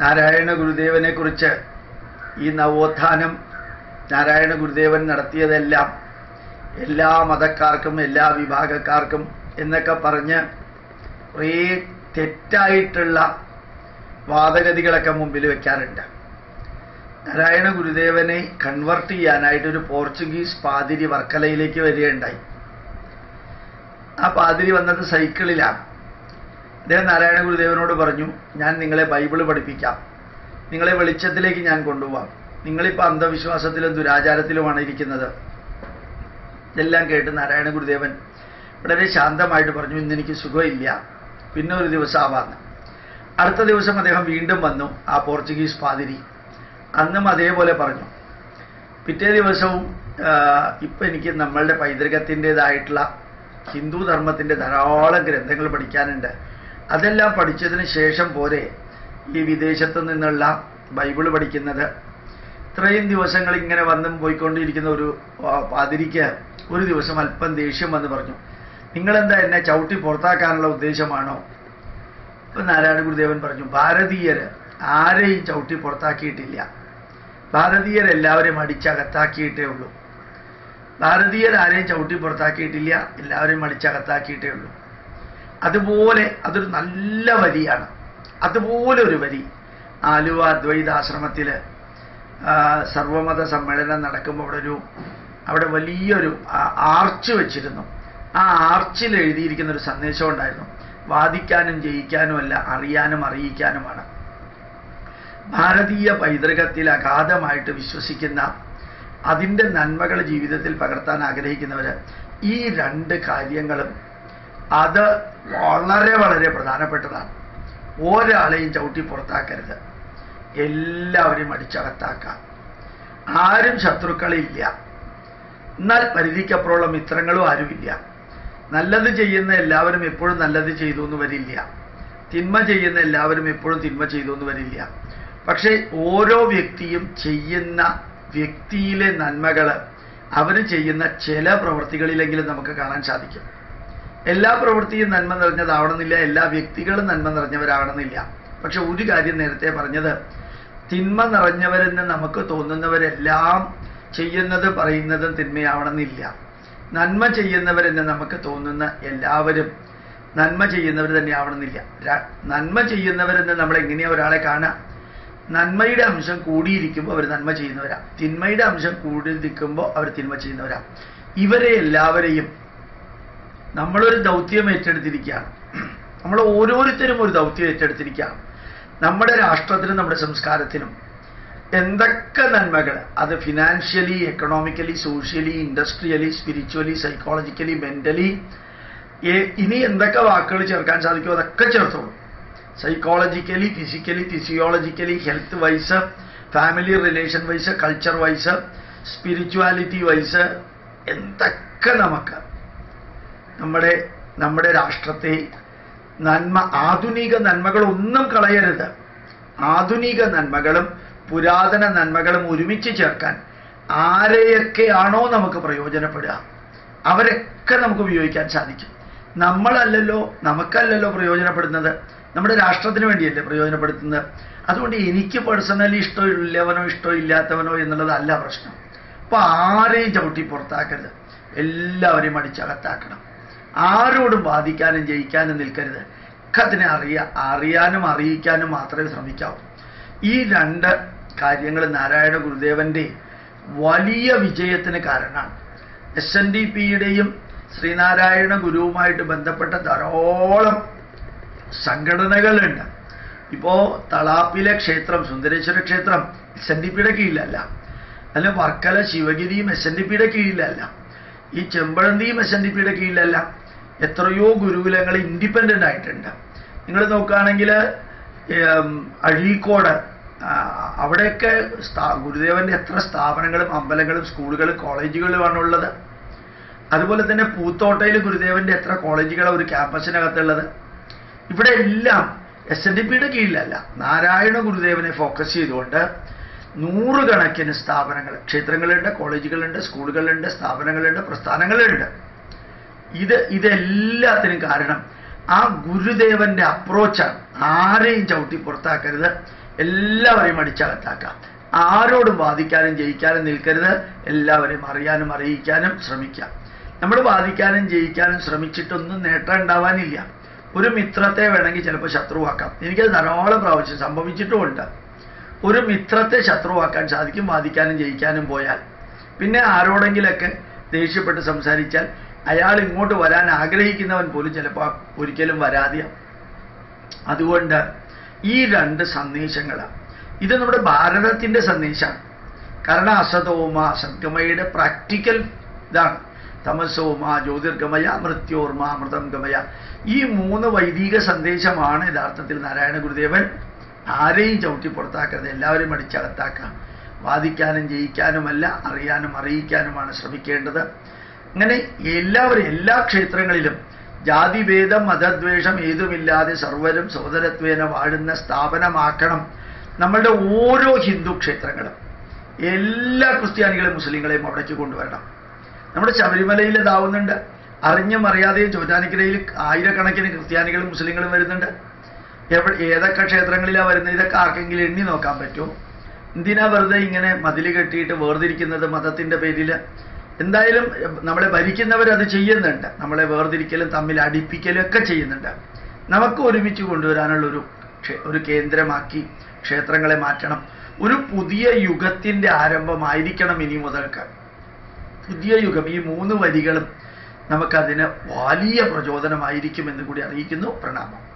നാരായണ ഗുരുദേവനെ കുറിച്ച് ഈ നവോത്ഥാനം നാരായണ ഗുരുദേവൻ നടത്തിയതെല്ലാം എല്ലാ മതക്കാർക്കും എല്ലാ വിഭാഗക്കാർക്കും എന്നൊക്കെ പറഞ്ഞ് കുറേ തെറ്റായിട്ടുള്ള വാദഗതികളൊക്കെ മുമ്പിൽ വയ്ക്കാറുണ്ട് നാരായണ ഗുരുദേവനെ കൺവെർട്ട് ചെയ്യാനായിട്ട് ഒരു പോർച്ചുഗീസ് പാതിരി വർക്കലയിലേക്ക് വരികയുണ്ടായി. ആ പാതിരി വന്നത് സൈക്കിളിലാണ്. അദ്ദേഹം നാരായണ ഗുരുദേവനോട് പറഞ്ഞു ഞാൻ നിങ്ങളെ ബൈബിൾ പഠിപ്പിക്കാം. നിങ്ങളെ വെളിച്ചത്തിലേക്ക് ഞാൻ കൊണ്ടുപോകാം നിങ്ങളിപ്പോൾ അന്ധവിശ്വാസത്തിലും ദുരാചാരത്തിലുമാണ് ഇരിക്കുന്നത്. ഇതെല്ലാം കേട്ട് നാരായണ ഗുരുദേവൻ വളരെ ശാന്തമായിട്ട് പറഞ്ഞു ഇന്ന് എനിക്ക് സുഖമില്ല. പിന്നെ ഒരു ദിവസം ആവാന്ന് അടുത്ത ദിവസം അദ്ദേഹം വീണ്ടും വന്നു ആ പോർച്ചുഗീസ് പാതിരി. അന്നും അതേപോലെ പറഞ്ഞു. പിറ്റേ ദിവസവും ഇപ്പം എനിക്ക് നമ്മളുടെ പൈതൃകത്തിന്റെതായിട്ടുള്ള ഹിന്ദു ധർമ്മത്തിന്റെ ധാരാളം ഗ്രന്ഥങ്ങൾ പഠിക്കാനുണ്ട്. അതെല്ലാം പഠിച്ചതിന് ശേഷം പോരെ ഈ വിദേശത്ത് നിന്നുള്ള ബൈബിൾ പഠിക്കുന്നത്. ഇത്രയും ദിവസങ്ങൾ ഇങ്ങനെ വന്നും പോയിക്കൊണ്ടിരിക്കുന്ന ഒരു പാതിരിക്ക് ഒരു ദിവസം അല്പം ദേഷ്യം വന്ന് പറഞ്ഞു നിങ്ങളെന്താ എന്നെ ചവിട്ടി പുറത്താക്കാനുള്ള ഉദ്ദേശമാണോ? ഇപ്പൊ നാരായണ ഗുരുദേവൻ പറഞ്ഞു ഭാരതീയര് ആരെയും ചവിട്ടി പുറത്താക്കിയിട്ടില്ല. ഭാരതീയരെല്ലാവരെയും അടിച്ചകത്താക്കിയിട്ടേ ഉള്ളൂ. ഭാരതീയർ ആരെയും ചവിട്ടി പുറത്താക്കിയിട്ടില്ല എല്ലാവരെയും അടിച്ചകത്താക്കിയിട്ടേ ഉള്ളൂ. അതുപോലെ അതൊരു നല്ല വരിയാണ്. അതുപോലെ ഒരു വരി. ആലുവ അദ്വൈതാശ്രമത്തിൽ സർവമത സമ്മേളനം നടക്കുമ്പോൾ അവിടെ ഒരു അവിടെ വലിയൊരു ആർച്ച് വെച്ചിരുന്നു. ആ ആർച്ചിൽ എഴുതിയിരിക്കുന്ന ഒരു സന്ദേശം ഉണ്ടായിരുന്നു. വാദിക്കാനും ജയിക്കാനും അല്ല അറിയാനും അറിയിക്കാനുമാണ്. ഭാരതീയ പൈതൃകത്തിൽ അഗാധമായിട്ട് വിശ്വസിക്കുന്ന അതിന്റെ നന്മകൾ ജീവിതത്തിൽ പകർത്താൻ ആഗ്രഹിക്കുന്നവർ ഈ രണ്ട് കാര്യങ്ങളും അത് വളരെ വളരെ പ്രധാനപ്പെട്ടതാണ്. ഒരാളെയും ചവിട്ടി പുറത്താക്കരുത്. എല്ലാവരെയും അടിച്ചകത്താക്കാം. ആരും ശത്രുക്കളില്ല. എന്നാൽ പരിധിക്കപ്പുറമുള്ള മിത്രങ്ങളും ആരുമില്ല. നല്ലത് ചെയ്യുന്ന എല്ലാവരും എപ്പോഴും നല്ലത് ചെയ്തു എന്ന് വരില്ല. തിന്മ ചെയ്യുന്ന എല്ലാവരും എപ്പോഴും തിന്മ ചെയ്തു എന്ന് വരില്ല. പക്ഷേ ഓരോ വ്യക്തിയും ചെയ്യുന്ന വ്യക്തിയിലെ നന്മകൾ അവർ ചെയ്യുന്ന ചില പ്രവൃത്തികളിലെങ്കിലും നമുക്ക് കാണാൻ സാധിക്കും. എല്ലാ പ്രവൃത്തിയും നന്മ നിറഞ്ഞതാവണമെന്നില്ല. എല്ലാ വ്യക്തികളും നന്മ നിറഞ്ഞവരാവണമെന്നില്ല പക്ഷെ ഒരു കാര്യം നേരത്തെ പറഞ്ഞത്. തിന്മ നിറഞ്ഞവരെന്ന് നമുക്ക് തോന്നുന്നവരെല്ലാം ചെയ്യുന്നത് പറയുന്നതും തിന്മയാവണമെന്നില്ല. നന്മ ചെയ്യുന്നവരെന്ന് നമുക്ക് തോന്നുന്ന എല്ലാവരും നന്മ ചെയ്യുന്നവർ തന്നെ ആവണമെന്നില്ല നന്മ ചെയ്യുന്നവരെന്ന് നമ്മൾ എങ്ങനെയാ ഒരാളെ കാണാം നന്മയുടെ അംശം കൂടിയിരിക്കുമ്പോൾ അവർ നന്മ ചെയ്യുന്നവരാ. തിന്മയുടെ അംശം കൂടി നിൽക്കുമ്പോൾ അവർ തിന്മ ചെയ്യുന്നവരാ. ഇവരെ എല്ലാവരെയും നമ്മളൊരു ദൗത്യം ഏറ്റെടുത്തിരിക്കുകയാണ്. നമ്മൾ ഓരോരുത്തരും ഒരു ദൗത്യം ഏറ്റെടുത്തിരിക്കുകയാണ്. നമ്മുടെ രാഷ്ട്രത്തിനും നമ്മുടെ സംസ്കാരത്തിനും എന്തൊക്കെ നന്മകൾ? അത് financially economically socially industrially spiritually psychologically mentally ഇനി എന്തൊക്കെ വാക്കുകൾ ചേർക്കാൻ സാധിക്കുമോ? അതൊക്കെ ചേർത്തോളൂ. Psychologically physically physiologically health wise family relation wise culture wise spirituality wise എന്തൊക്കെ നമുക്ക് നമ്മുടെ നമ്മുടെ രാഷ്ട്രത്തെ നന്മ ആധുനിക നന്മകളൊന്നും കളയരുത്. ആധുനിക നന്മകളും പുരാതന നന്മകളും ഒരുമിച്ച് ചേർക്കാൻ ആരെയൊക്കെയാണോ നമുക്ക് പ്രയോജനപ്പെടുക? അവരൊക്കെ നമുക്ക് ഉപയോഗിക്കാൻ സാധിക്കും. നമ്മളല്ലല്ലോ നമുക്കല്ലല്ലോ പ്രയോജനപ്പെടുന്നത്. നമ്മുടെ രാഷ്ട്രത്തിന് വേണ്ടിയല്ലേ പ്രയോജനപ്പെടുത്തുന്നത്? അതുകൊണ്ട് എനിക്ക് പേഴ്സണലി ഇഷ്ടമില്ലവനോ ഇഷ്ടമില്ലാത്തവനോ എന്നുള്ളതല്ല പ്രശ്നം. അപ്പോൾ ആരെയും ചവിട്ടി പുറത്താക്കരുത്. എല്ലാവരെയും അടിച്ചകത്താക്കണം. ആരോടും വാദിക്കാനും ജയിക്കാനും നിൽക്കരുത്. അറിയ അറിയാ അറിയാനും അറിയിക്കാനും മാത്രമേ ശ്രമിക്കാവൂ. ഈ രണ്ട് കാര്യങ്ങൾ നാരായണ ഗുരുദേവന്റെ വലിയ വിജയത്തിന് കാരണമാണ്. എസ് എൻ ഡി പിയുടെയും ശ്രീനാരായണ ഗുരുവുമായിട്ട് ബന്ധപ്പെട്ട ധാരാളം സംഘടനകളുണ്ട്. ഇപ്പോ തളാപ്പിലെ ക്ഷേത്രം സുന്ദരേശ്വര ക്ഷേത്രം എസ് എൻ ഡി പിയുടെ കീഴിലല്ല. അല്ല വർക്കല ശിവഗിരിയും എസ് എൻ ഡി പിയുടെ കീഴിലല്ല. ഈ ചെമ്പഴന്തിയും എസ് എൻ ഡി പിയുടെ കീഴിലല്ല. എത്രയോ ഗുരുകുലങ്ങൾ ഇൻഡിപെൻഡന്റ് ആയിട്ടുണ്ട്. നിങ്ങൾ നോക്കുകയാണെങ്കിൽ അഴീക്കോട് അവിടെയൊക്കെ ഗുരുദേവന്റെ എത്ര സ്ഥാപനങ്ങളും അമ്പലങ്ങളും സ്കൂളുകളും കോളേജുകളുമാണ് ഉള്ളത്. അതുപോലെ തന്നെ പൂത്തോട്ടയിൽ ഗുരുദേവന്റെ എത്ര കോളേജുകളാണ് ഒരു ക്യാമ്പസിനകത്തുള്ളത്. ഇവിടെ എല്ലാം എസ് എൻ ഡി പിയുടെ കീഴിലല്ല. നാരായണ ഗുരുദേവനെ ഫോക്കസ് ചെയ്തുകൊണ്ട് നൂറുകണക്കിന് സ്ഥാപനങ്ങൾ ക്ഷേത്രങ്ങളുണ്ട് കോളേജുകളുണ്ട് സ്കൂളുകളുണ്ട് സ്ഥാപനങ്ങളുണ്ട് പ്രസ്ഥാനങ്ങളുണ്ട്. ഇത് ഇതെല്ലാത്തിനും കാരണം ആ ഗുരുദേവന്റെ അപ്രോച്ചാണ് ആരെയും ചവിട്ടി പുറത്താക്കരുത്. എല്ലാവരെയും അടിച്ചകത്താക്കാം. ആരോടും വാദിക്കാനും ജയിക്കാനും നിൽക്കരുത്. എല്ലാവരെയും അറിയാനും അറിയിക്കാനും ശ്രമിക്കാം. നമ്മൾ വാദിക്കാനും ജയിക്കാനും ശ്രമിച്ചിട്ടൊന്നും നേട്ടം ഉണ്ടാവാനില്ല. ഒരു മിത്രത്തെ വേണമെങ്കിൽ ചിലപ്പോൾ ശത്രുവാക്കാം. എനിക്കത് ധാരാളം പ്രാവശ്യം സംഭവിച്ചിട്ടുമുണ്ട്. ഒരു മിത്രത്തെ ശത്രുവാക്കാൻ സാധിക്കും വാദിക്കാനും ജയിക്കാനും പോയാൽ. പിന്നെ ആരോടെങ്കിലൊക്കെ ദേഷ്യപ്പെട്ട് സംസാരിച്ചാൽ അയാൾ ഇങ്ങോട്ട് വരാൻ ആഗ്രഹിക്കുന്നവൻ പോലും ചിലപ്പോൾ ഒരിക്കലും വരാതെയാവും അതുകൊണ്ട് ഈ രണ്ട് സന്ദേശങ്ങൾ ഇത് നമ്മുടെ ഭാരതത്തിന്റെ സന്ദേശമാണ് കാരണം അസതോമ സദ്ഗമയുടെ പ്രാക്ടിക്കൽ ഇതാണ്. തമസോമ ജ്യോതിർഗമയ മൃത്യോർമ അമൃതം ഗമയ ഈ മൂന്ന് വൈദിക സന്ദേശമാണ് യഥാർത്ഥത്തിൽ നാരായണ ഗുരുദേവൻ ആരെയും ചവിട്ടി പുറത്താക്കരുത് എല്ലാവരും അടിച്ചകത്താക്കാം. വാദിക്കാനും ജയിക്കാനുമല്ല അറിയാനും അറിയിക്കാനുമാണ് ശ്രമിക്കേണ്ടത്. അങ്ങനെ എല്ലാവരും എല്ലാ ക്ഷേത്രങ്ങളിലും ജാതിഭേദം മതദ്വേഷം ഏതുമില്ലാതെ സർവരും സഹോദരത്വേന വാഴുന്ന സ്ഥാപനമാക്കണം നമ്മളുടെ ഓരോ ഹിന്ദു ക്ഷേത്രങ്ങളും. എല്ലാ ക്രിസ്ത്യാനികളെയും മുസ്ലിങ്ങളെയും അവിടേക്ക് കൊണ്ടുവരണം. നമ്മുടെ ശബരിമലയിൽ ഇതാവുന്നുണ്ട്. അറിഞ്ഞും അറിയാതെയും ചോറ്റാനിക്കരയിൽ ആയിരക്കണക്കിന് ക്രിസ്ത്യാനികളും മുസ്ലിങ്ങളും വരുന്നുണ്ട്. എവിടെ ഏതൊക്കെ ക്ഷേത്രങ്ങളിലാണ് വരുന്നത്? ഇതൊക്കെ ആർക്കെങ്കിലും എണ്ണി നോക്കാൻ പറ്റുമോ? എന്തിനാ വെറുതെ ഇങ്ങനെ മതിൽ കെട്ടിയിട്ട് വേർതിരിക്കുന്നത് മതത്തിന്റെ പേരിൽ എന്തായാലും നമ്മളെ ഭരിക്കുന്നവർ അത് ചെയ്യുന്നുണ്ട്. നമ്മളെ വേർതിരിക്കലും തമ്മിൽ അടിപ്പിക്കലും ഒക്കെ ചെയ്യുന്നുണ്ട്. നമുക്ക് ഒരുമിച്ച് കൊണ്ടുവരാനുള്ള ഒരു ഒരു കേന്ദ്രമാക്കി ക്ഷേത്രങ്ങളെ മാറ്റണം. ഒരു പുതിയ യുഗത്തിന്റെ ആരംഭമായിരിക്കണം ഇനി മുതൽക്ക്. പുതിയ യുഗം ഈ മൂന്ന് വരികളും നമുക്കതിന് വലിയ പ്രചോദനമായിരിക്കുമെന്ന് കൂടി അറിയിക്കുന്നു. പ്രണാമം.